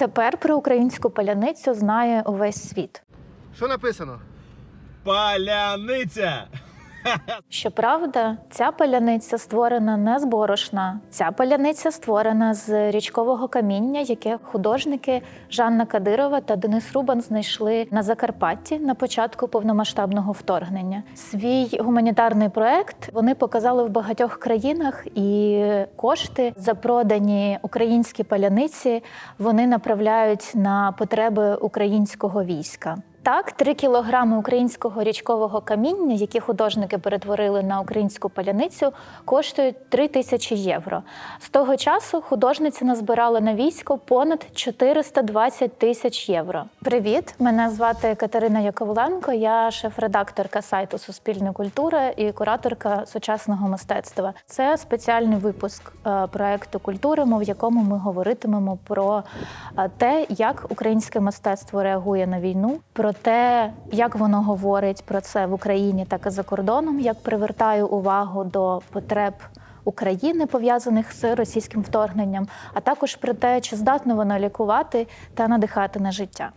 Тепер про українську паляницю знає увесь світ. Що написано? Паляниця! Щоправда, ця паляниця створена не з борошна. Ця паляниця створена з річкового каміння, яке художники Жанна Кадирова та Денис Рубан знайшли на Закарпатті на початку повномасштабного вторгнення. Свій гуманітарний проект вони показали в багатьох країнах, і кошти за продані українські паляниці вони направляють на потреби українського війська. Так, 3 кілограми українського річкового каміння, які художники перетворили на українську паляницю, коштують 3 тисячі євро. З того часу художниця назбирала на військо понад 420 тисяч євро. Привіт! Мене звати Катерина Яковленко. Я шеф-редакторка сайту Суспільна культура і кураторка сучасного мистецтва. Це спеціальний випуск е, проекту Культури, в якому ми говоритимемо про е, те, як українське мистецтво реагує на війну, про те, як воно говорить про це в Україні, так і за кордоном, як привертаю увагу до потреб. України пов'язаних з російським вторгненням, а також про те, чи здатно воно лікувати та надихати на життя.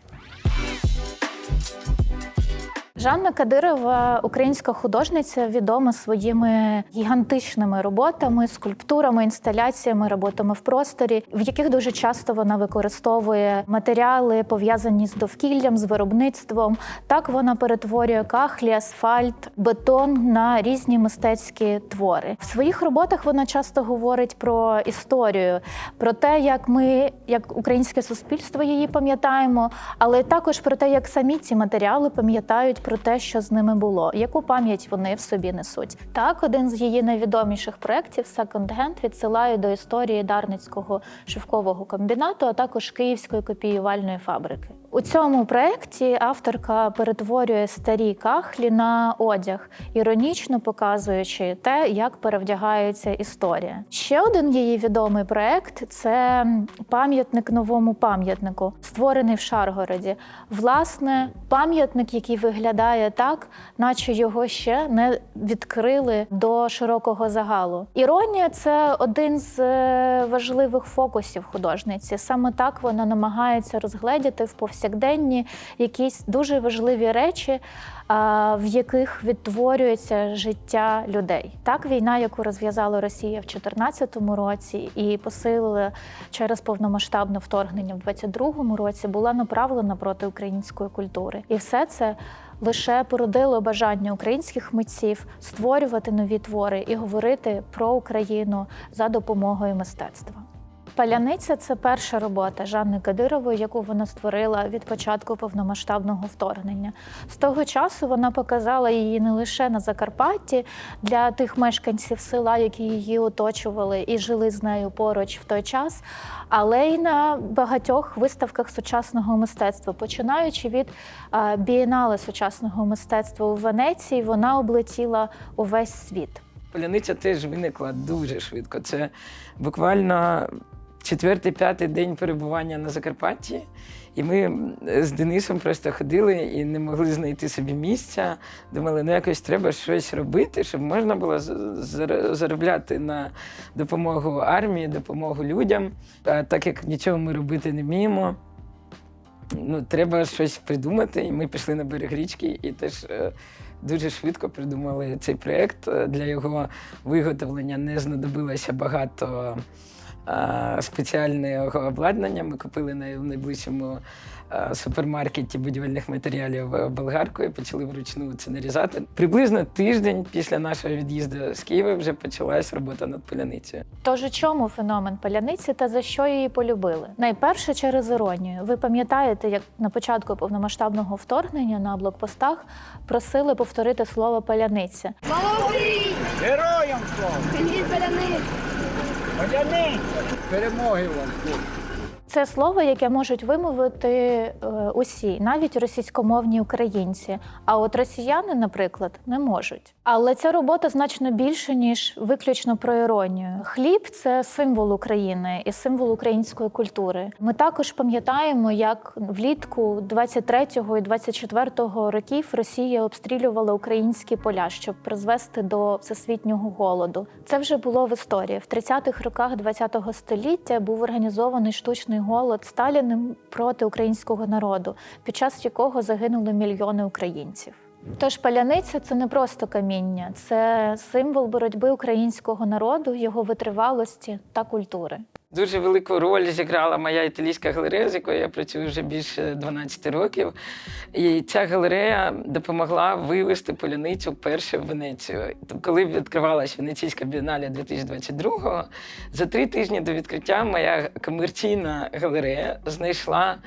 Жанна Кадирова, українська художниця, відома своїми гігантичними роботами, скульптурами, інсталяціями, роботами в просторі, в яких дуже часто вона використовує матеріали, пов'язані з довкіллям, з виробництвом. Так вона перетворює кахлі, асфальт, бетон на різні мистецькі твори. В своїх роботах вона часто говорить про історію, про те, як ми, як українське суспільство, її пам'ятаємо, але також про те, як самі ці матеріали пам'ятають про те, що з ними було, яку пам'ять вони в собі несуть. Так, один з її найвідоміших проєктів «Секонд-Генд» відсилає до історії Дарницького шовкового комбінату, а також Київської копіювальної фабрики. У цьому проєкті авторка перетворює старі кахлі на одяг, іронічно показуючи те, як перевдягається історія. Ще один її відомий проєкт – це пам'ятник новому пам'ятнику, створений в Шаргороді. Власне, пам'ятник, який виглядає так, наче його ще не відкрили до широкого загалу. Іронія це один з е, важливих фокусів художниці. Саме так вона намагається розгледіти в повсякденні якісь дуже важливі речі, в яких відтворюється життя людей. Так, війна, яку розв'язала Росія в 2014 році і посилила через повномасштабне вторгнення в 2022 році, була направлена проти української культури. І все це лише породило бажання українських митців створювати нові твори і говорити про Україну за допомогою мистецтва. Паляниця це перша робота Жанни Кадирової, яку вона створила від початку повномасштабного вторгнення. З того часу вона показала її не лише на Закарпатті для тих мешканців села, які її оточували і жили з нею поруч в той час, але й на багатьох виставках сучасного мистецтва, починаючи від бієнале сучасного мистецтва у Венеції, вона облетіла увесь світ. Паляниця теж виникла дуже швидко. Це буквально четвертий-п'ятий день перебування на Закарпатті. І ми з Денисом просто ходили і не могли знайти собі місця. Думали, ну якось треба щось робити, щоб можна було заробляти на допомогу армії, допомогу людям. А так як нічого ми робити не вміємо, ну, треба щось придумати. І ми пішли на берег річки і теж е, дуже швидко придумали цей проєкт. Е, Для його виготовлення не знадобилося багато спеціального обладнання. Ми купили на найближчому е, супермаркеті будівельних матеріалів е, болгарку і почали вручну це нарізати. Приблизно тиждень після нашого від'їзду з Києва вже почалась робота над поляницею. Тож у чому феномен паляниці та за що її полюбили? Найперше через іронію. Ви пам'ятаєте, як на початку повномасштабного вторгнення на блокпостах просили повторити слово паляниця. Слава Україні! Героям слава! Привіт, Паляниць! Паляниця! Перемоги вам! хлопці! Це слово, яке можуть вимовити е, усі, навіть російськомовні українці. А от росіяни, наприклад, не можуть. Але ця робота значно більше ніж виключно про іронію. Хліб це символ України і символ української культури. Ми також пам'ятаємо, як влітку 23-го і 24-го років Росія обстрілювала українські поля, щоб призвести до всесвітнього голоду. Це вже було в історії. В 30-х роках ХХ століття був організований штучний голод Сталіним проти українського народу, під час якого загинули мільйони українців. Тож паляниця це не просто каміння, це символ боротьби українського народу, його витривалості та культури. Дуже велику роль зіграла моя італійська галерея, з якою я працюю вже більше 12 років. І ця галерея допомогла вивести поляницю перше в Венецію. Тобто, Коли відкривалась Венеційська бієналя 2022-го, за три тижні до відкриття моя комерційна галерея знайшла.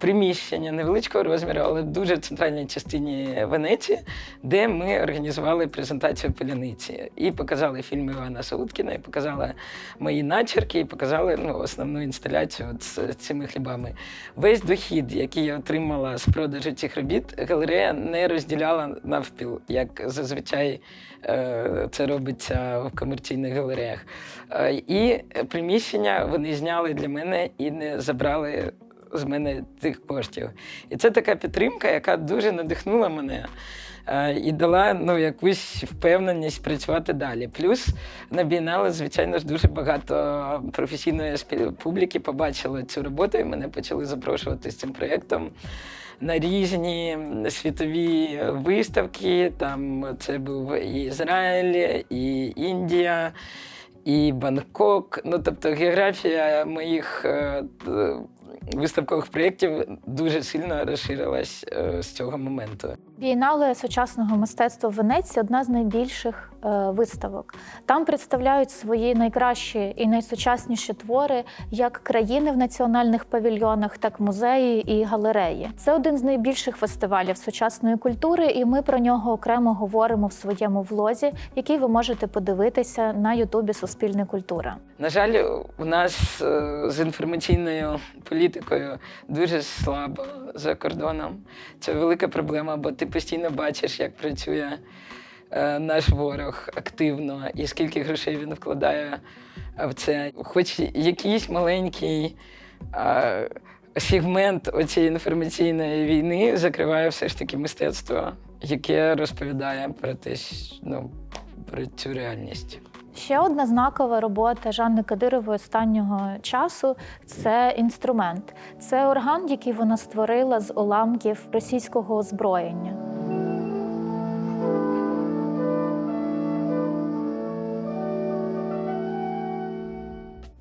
Приміщення невеличкого розміру, але дуже центральній частині Венеції, де ми організували презентацію поляниці. І показали фільм Івана Сауткіна, і показали мої начерки, і показали ну, основну інсталяцію з цими хлібами. Весь дохід, який я отримала з продажу цих робіт, галерея не розділяла навпіл, як зазвичай е, це робиться в комерційних галереях. Е, і приміщення вони зняли для мене і не забрали з мене тих коштів. І це така підтримка, яка дуже надихнула мене. е, І дала ну, якусь впевненість працювати далі. Плюс на бієнале, звичайно ж, дуже багато професійної публіки побачили цю роботу, і мене почали запрошувати з цим проєктом на різні світові виставки. Там це був і Ізраїль, і Індія, і Бангкок. Ну, тобто географія моїх е, виставкових проєктів дуже сильно розширилась е, з цього моменту. Бієнале сучасного мистецтва в Венеції одна з найбільших е, виставок. Там представляють свої найкращі і найсучасніші твори як країни в національних павільйонах, так музеї і галереї. Це один з найбільших фестивалів сучасної культури, і ми про нього окремо говоримо в своєму влозі, який ви можете подивитися на Ютубі Суспільне культура. На жаль, у нас е, з інформаційною політикою дуже слабо за кордоном. Це велика проблема, бо ти постійно бачиш, як працює е, наш ворог активно і скільки грошей він вкладає в це. Хоч якийсь маленький. е, Сегмент оцієї інформаційної війни закриває все ж таки мистецтво, яке розповідає про те, ну, про цю реальність. Ще одна знакова робота Жанни Кадирової останнього часу це інструмент. Це орган, який вона створила з уламків російського озброєння.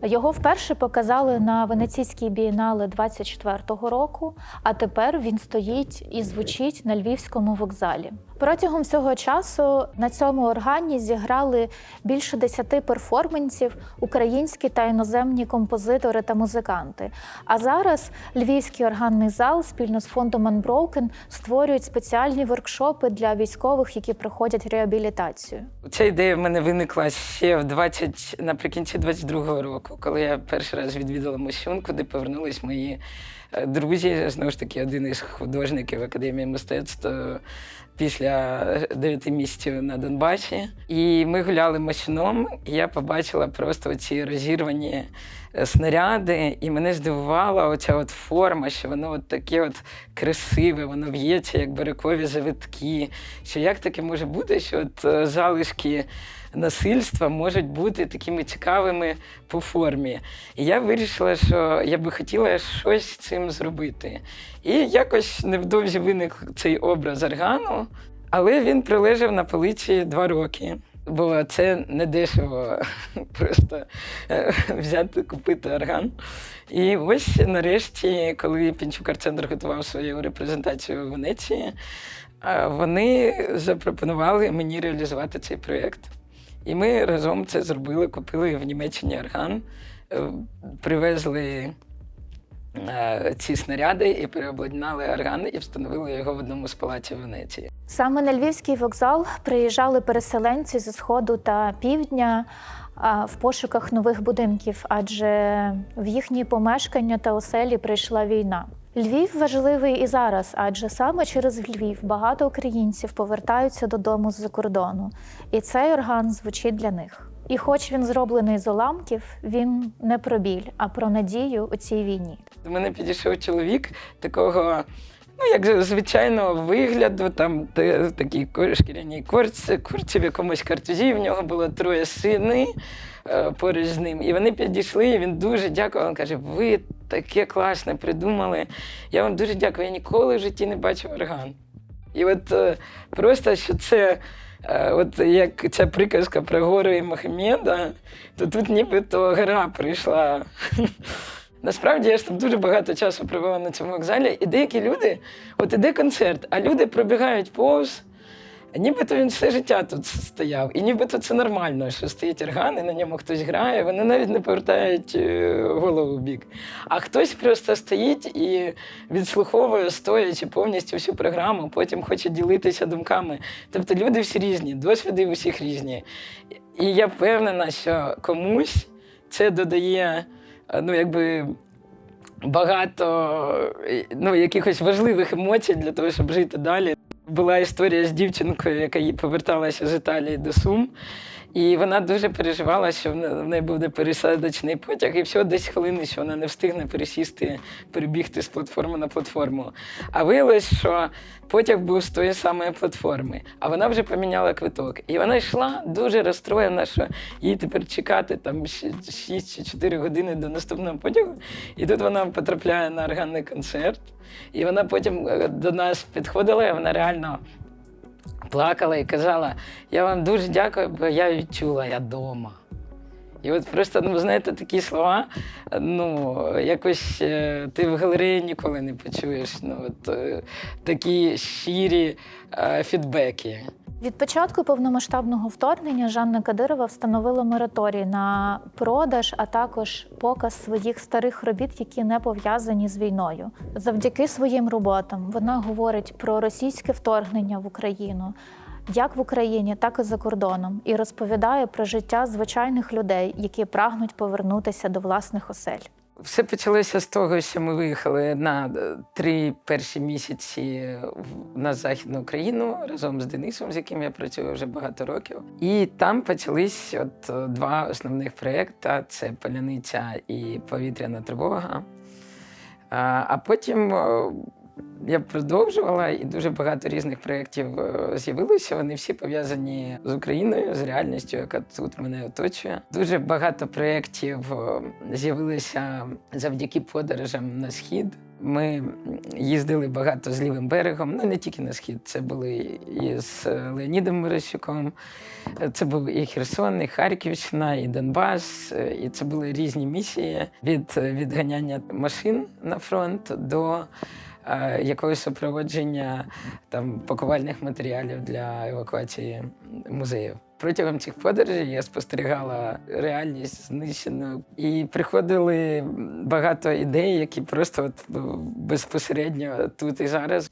Його вперше показали на Венеційській бієнале 24-го року, а тепер він стоїть і звучить на львівському вокзалі. Протягом всього часу на цьому органі зіграли більше десяти перформансів українські та іноземні композитори та музиканти. А зараз Львівський органний зал спільно з фондом Unbroken створюють спеціальні воркшопи для військових, які проходять реабілітацію. Ця ідея в мене виникла ще в 20, наприкінці 22-го року, коли я перший раз відвідала Мосюн, куди повернулись мої е, друзі. Знову ж таки, один із художників Академії мистецтв після 9 місяців на Донбасі. І ми гуляли Мосюном, і я побачила просто ці розірвані е, снаряди, і мене здивувала оця от форма, що воно от таке от красиве, воно в'ється, як барикові завитки. Що як таке може бути, що от е, залишки насильства можуть бути такими цікавими по формі. І я вирішила, що я би хотіла щось з цим зробити. І якось невдовзі виник цей образ органу, але він прилежав на полиці два роки. Бо це не дешево просто е, взяти, купити орган. І ось нарешті, коли Пінчук Арт-центр готував свою репрезентацію в Венеції, е, вони запропонували мені реалізувати цей проєкт. І ми разом це зробили, купили в Німеччині орган, е, привезли ці снаряди і переобладнали орган і встановили його в одному з палаців Венеції. Саме на Львівський вокзал приїжджали переселенці зі сходу та півдня в пошуках нових будинків, адже в їхні помешкання та оселі прийшла війна. Львів важливий і зараз, адже саме через Львів багато українців повертаються додому з-за кордону, і цей орган звучить для них. І хоч він зроблений з уламків, він не про біль, а про надію у цій війні. До мене підійшов чоловік такого Ну, як звичайного вигляду, там те- в такій ко- шкіряній курці, курці в якомусь картузі, в нього було троє сини е, поруч з ним. І вони підійшли, і він дуже дякував. Він каже: ви таке класне придумали. Я вам дуже дякую. Я ніколи в житті не бачив орган. І от е, просто що це. Е, От як ця приказка про гори і махмеда, то тут нібито гора прийшла. Насправді я ж там дуже багато часу провела на цьому вокзалі, і деякі люди, от іде концерт, а люди пробігають повз. Нібито він все життя тут стояв, і нібито це нормально, що стоїть орган, і на ньому хтось грає, вони навіть не повертають е, голову в бік. А хтось просто стоїть і відслуховує, стоячи повністю всю програму, потім хоче ділитися думками. Тобто люди всі різні, досвіди у всіх різні. І я впевнена, що комусь це додає е, ну, якби. Багато е, ну, якихось важливих емоцій для того, щоб жити далі. Була історія з дівчинкою, яка поверталася з Італії до Сум. І вона дуже переживала, що в не- в неї буде пересадочний потяг, і всього десь хвилини, що вона не встигне пересісти, перебігти з платформи на платформу. А виявилось, що потяг був з тої самої платформи, а вона вже поміняла квиток. І вона йшла дуже розстроєна, що їй тепер чекати там 6 чи 4 години до наступного потягу. І тут вона потрапляє на органний концерт. І вона потім е, до нас підходила, і вона реально плакала і казала: Я вам дуже дякую, бо я відчула, я вдома. І от просто, ну, знаєте, такі слова, ну, якось е, ти в галереї ніколи не почуєш. Ну, от, е, такі щирі е, фідбеки. Від початку повномасштабного вторгнення Жанна Кадирова встановила мораторій на продаж, а також показ своїх старих робіт, які не пов'язані з війною. Завдяки своїм роботам вона говорить про російське вторгнення в Україну. Як в Україні, так і за кордоном, і розповідає про життя звичайних людей, які прагнуть повернутися до власних осель. Все почалося з того, що ми виїхали на е, три перші місяці на Західну Україну разом з Денисом, з яким я працюю вже багато років. І там почались от е, два основних проєкти: це Поляниця і повітряна тривога. А потім е, я продовжувала, і дуже багато різних проєктів е, з'явилося. Вони всі пов'язані з Україною, з реальністю, яка тут мене оточує. Дуже багато проєктів е, з'явилося завдяки подорожам на схід. Ми їздили багато з лівим берегом, ну не тільки на схід. Це були і з е, Леонідом Мирощуком, е, це був і Херсон, і Харківщина, і Донбас. І це були різні місії від відганяння машин на фронт до якогось супроводження там пакувальних матеріалів для евакуації музеїв. Протягом цих подорожей я спостерігала реальність знищену, і приходили багато ідей, які просто от ну, безпосередньо тут і зараз.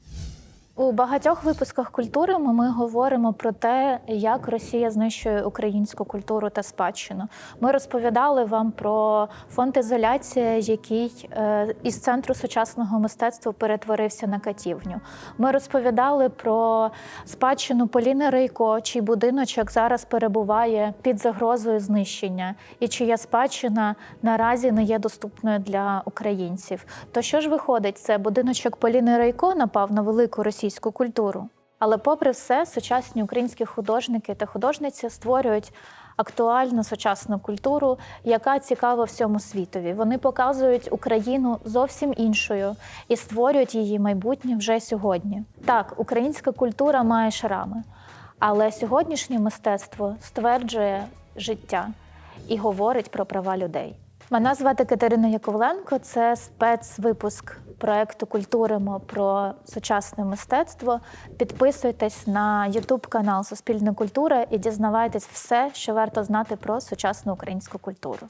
У багатьох випусках культури ми говоримо про те, як Росія знищує українську культуру та спадщину. Ми розповідали вам про фонд ізоляція, який е, із центру сучасного мистецтва перетворився на катівню. Ми розповідали про спадщину Поліни Рейко, чий будиночок зараз перебуває під загрозою знищення, і чия спадщина наразі не є доступною для українців. То що ж виходить, це будиночок Поліни Рейко напав на велику російську культуру. Але, попри все, сучасні українські художники та художниці створюють актуальну сучасну культуру, яка цікава всьому світові. Вони показують Україну зовсім іншою і створюють її майбутнє вже сьогодні. Так, українська культура має шрами, але сьогоднішнє мистецтво стверджує життя і говорить про права людей. Мене звати Катерина Яковленко. Це спецвипуск проекту Культуримо про сучасне мистецтво. Підписуйтесь на YouTube канал Суспільна культура і дізнавайтесь все, що варто знати про сучасну українську культуру.